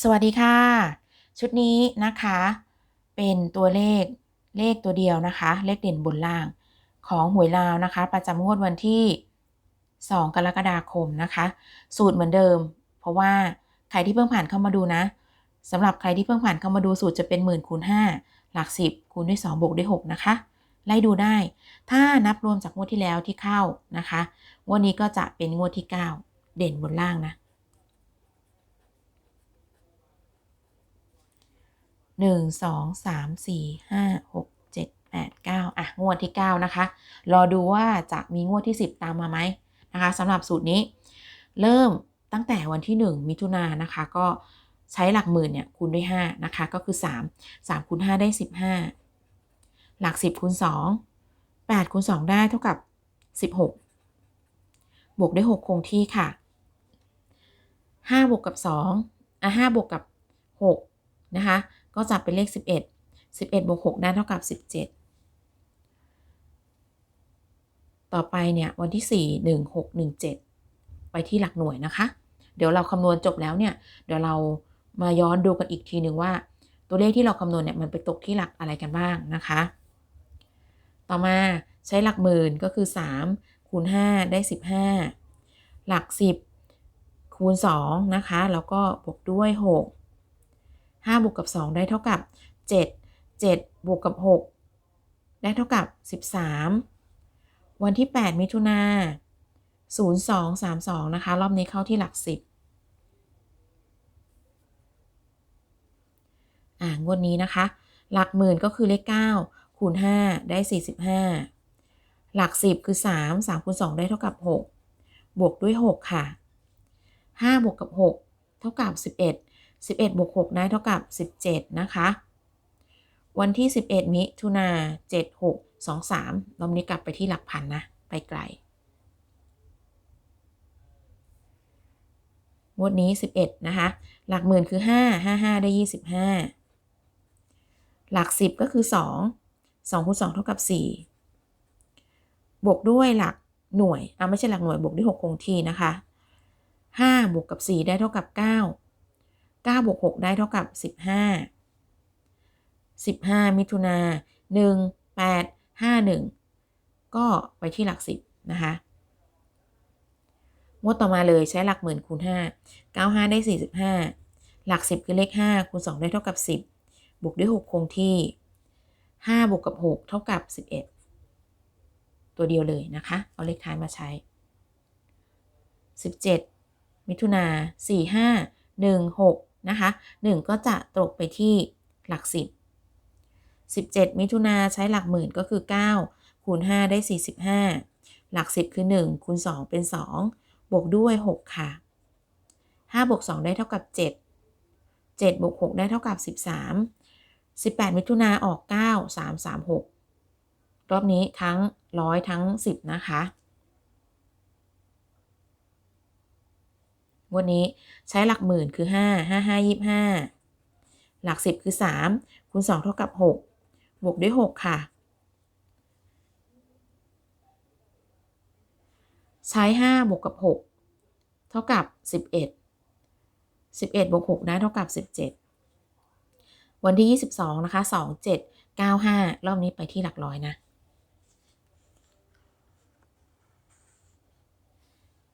สวัสดีค่ะ ชุดนี้นะคะ เป็นตัวเลขเลขตัวเดียวนะคะ เลขเด่นบนล่างของหวยลาวนะคะ ประจำงวดวันที่ 2 กรกฎาคมนะคะ สูตรเหมือนเดิม เพราะว่าใครที่เพิ่งผ่านเข้ามาดูนะสำหรับใครที่เพิ่งผ่านเข้ามาดูสูตรจะเป็นหมื่นคูณ5หลัก 10คูณด้วย2บวกด้วย6นะคะไล่ดูได้ ถ้านับรวมจากงวดที่แล้วที่เข้านะคะ งวดนี้ก็จะเป็นงวดที่ 9 เด่นบนล่างนะ หนึ่งสองสามสี่ห้าหกเจ็ดแปดเก้าอะ งวดที่เก้านะคะ รอดูว่าจะมีงวดที่สิบตามมาไหมนะคะสำหรับสูตรนี้ เริ่มตั้งแต่วันที่หนึ่งมิถุนายนนะคะ ก็ใช้หลักหมื่นเนี่ยคูณด้วยห้านะคะ ก็คือสามสามคูณห้าได้สิบห้าหลักสิบคูณสองแปดคูณสองได้เท่ากับสิบหกบวกด้วยหกคงที่ค่ะห้าบวกกับสองอะห้าบวกกับหกนะคะ ก็จะเป็นเลข 11 11บวก6ได้เท่ากับ 17 ต่อไปเนี่ยวันที่ 4 1 6 1 7 ไปที่หลักหน่วยนะคะ เดี๋ยวเราคำนวณจบแล้วเนี่ย เดี๋ยวเรามาย้อนดูกันอีกทีหนึ่งว่า ตัวเลขที่เราคำนวณเนี่ยมันไปตกที่หลักอะไรกันบ้างนะคะ ต่อมาใช้หลักหมื่นก็คือ 3 คูณ 5 ได้ 15 หลัก 10 คูณ 2 นะคะ แล้วก็บวกด้วย 6 5บวกกับ 2 ได้เท่ากับ 7 7บวกกับ 6 ได้เท่ากับ 13 วันที่ 8 มิถุนา0232 นะคะ รอบนี้เข้าที่หลัก 10 อ่างวดนี้นะคะ หลักหมื่นก็คือเลข 9 คูณ 5 ได้ 45 หลัก 10 คือ 3 3คูณ 2 ได้เท่ากับ 6 บวกด้วย 6 ค่ะ 5 บวกกับ 6 เท่ากับ 11 11บวก6ได้เท่ากับ 17 นะคะ วันที่ 11 มิถุนา76 23รอบนี้กลับไปที่หลักพันนะ ไปไกลงวดนี้ 11 นะคะ หลักหมื่นคือ 5 5 5 ได้ 25 หลัก 10 ก็คือ 2 2คูณ2เท่ากับ 4 บวกด้วยหลักหน่วยอะไม่ใช่หลักหน่วยบวกด้วย 6 คงที่นะคะ 5 บวกกับ 4 ได้เท่ากับ 9 9บวก6ได้เท่ากับ 15 15 มิถุนา1 8 5 1 ก็ไปที่หลัก 10 นะคะงวดต่อมาเลยใช้หลักหมื่นคูณ 5 95 ได้ 45 หลัก 10 คือเลข 5 คูณ 2 ได้เท่ากับ 10 บวกด้วย 6 คงที่ 5 บวกกับ 6 เท่ากับ 11 ตัวเดียวเลยนะคะ เอาเลขท้ายมาใช้ 17 มิถุนา45 1 6 นะคะ 1 ก็จะตกไปที่หลัก 10 17 มิถุนาใช้หลักหมื่นก็คือ 9 คูณ 5 ได้ 45 หลัก 10 คือ 1 คูณ 2 เป็น 2 บวกด้วย 6 ค่ะ 5 บวก 2 ได้เท่ากับ 7 7 บวก 6 ได้เท่ากับ 13 18 มิถุนาออก 9 3 3 6 รอบนี้ทั้ง 100 ทั้ง 10 นะคะ วันนี้ใช้หลักหมื่นคือ 5 5 5 25 หลัก 10 คือ 3 คูณ 2 เท่ากับ 6 บวกด้วย 6 ค่ะ ใช้ 5 บวกกับ 6 เท่ากับ 11 11 บวก6ได้เท่ากับ 17 วันที่ 22 นะคะ 2 7 9 5 รอบนี้ไปที่หลักร้อยนะ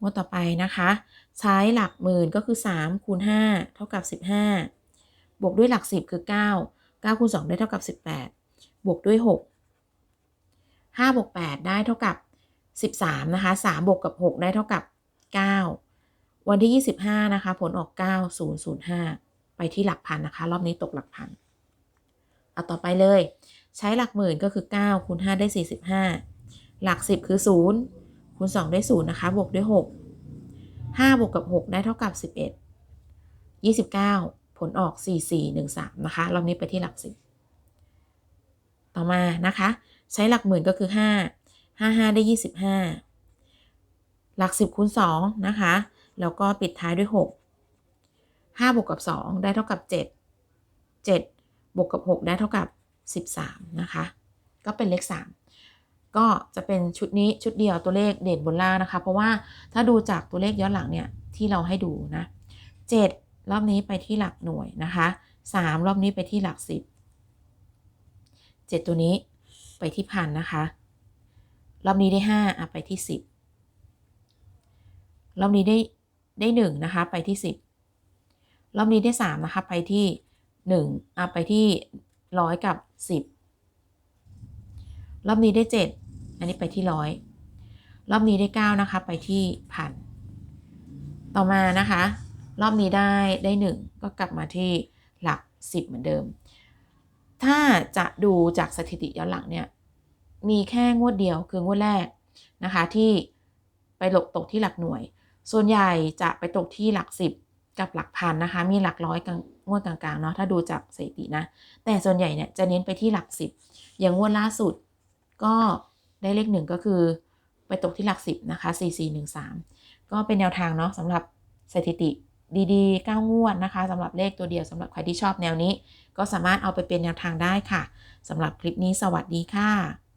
งวดต่อไปนะคะ ใช้หลักหมื่นก็คือ 3 คูณ 5 เท่ากับ 15 บวกด้วยหลัก 10 คือ 9 9คูณ2ได้เท่ากับ 18 บวกด้วย 6 5บวก8ได้เท่ากับ 13 นะคะ 3 บวกกับ 6 ได้เท่ากับ 9 วันที่ 25 นะคะ ผลออก 9005 ไปที่หลักพันนะคะ รอบนี้ตกหลักพัน เอาต่อไปเลย ใช้หลักหมื่นก็คือ 9 คูณ 5 ได้ 45 หลัก 10 คือ 0 คูณ2ได้0นะคะ บวกด้วย 6 5 บวกกับ 6 ได้เท่ากับ 11 29 ผลออก 4413 นะคะ รอบนี้ไปที่หลัก 10 ต่อมานะคะ ใช้หลักหมื่นก็คือ 5 55 ได้ 25 หลัก 10คูณ2นะคะ แล้วก็ปิดท้ายด้วย 6 5 บวกกับ 2 ได้เท่ากับ 7 7 บวกกับ 6 ได้เท่ากับ 13 นะคะ ก็เป็นเลข 3 ก็จะเป็นชุดนี้ชุดเดียวตัวเลขเด่นบนล่างนะคะ เพราะว่าถ้าดูจากตัวเลขย้อนหลังเนี่ยที่เราให้ดูนะ 7 รอบนี้ไปที่หลักหน่วยนะคะสามรอบนี้ไปที่หลักสิบเจ็ดตัวนี้ไปที่พันนะคะ รอบนี้ได้ห้าอะไปที่สิบรอบนี้ได้ได้หนึ่งนะคะไปที่สิบรอบนี้ได้สามนะคะไปที่หนึ่งอะไปที่ร้อยกับสิบ รอบนี้ได้เจ็ดอันนี้ไปที่ร้อยรอบนี้ได้เก้านะคะ ไปที่พันต่อมานะคะ รอบนี้ได้ได้หนึ่งก็กลับมาที่หลักสิบเหมือนเดิม ถ้าจะดูจากสถิติย้อนหลังเนี่ย มีแค่งวดเดียวคืองวดแรกนะคะ ที่ไปหลกตกที่หลักหน่วย ส่วนใหญ่จะไปตกที่หลักสิบกับหลักพันนะคะ มีหลักร้อยกลางงวดกลางๆเนาะถ้าดูจากสถิตินะ แต่ส่วนใหญ่เนี่ยจะเน้นไปที่หลักสิบอย่างงวดล่าสุด ก็ได้เลขหนึ่งก็คือไปตกที่หลักสิบนะคะ4 4 1 3 ก็เป็นแนวทางเนาะสำหรับสถิติดีๆ9งวดนะคะสำหรับเลขตัวเดียวสำหรับใครที่ชอบแนวนี้ ก็สามารถเอาไปเป็นแนวทางได้ค่ะสำหรับคลิปนี้สวัสดีค่ะ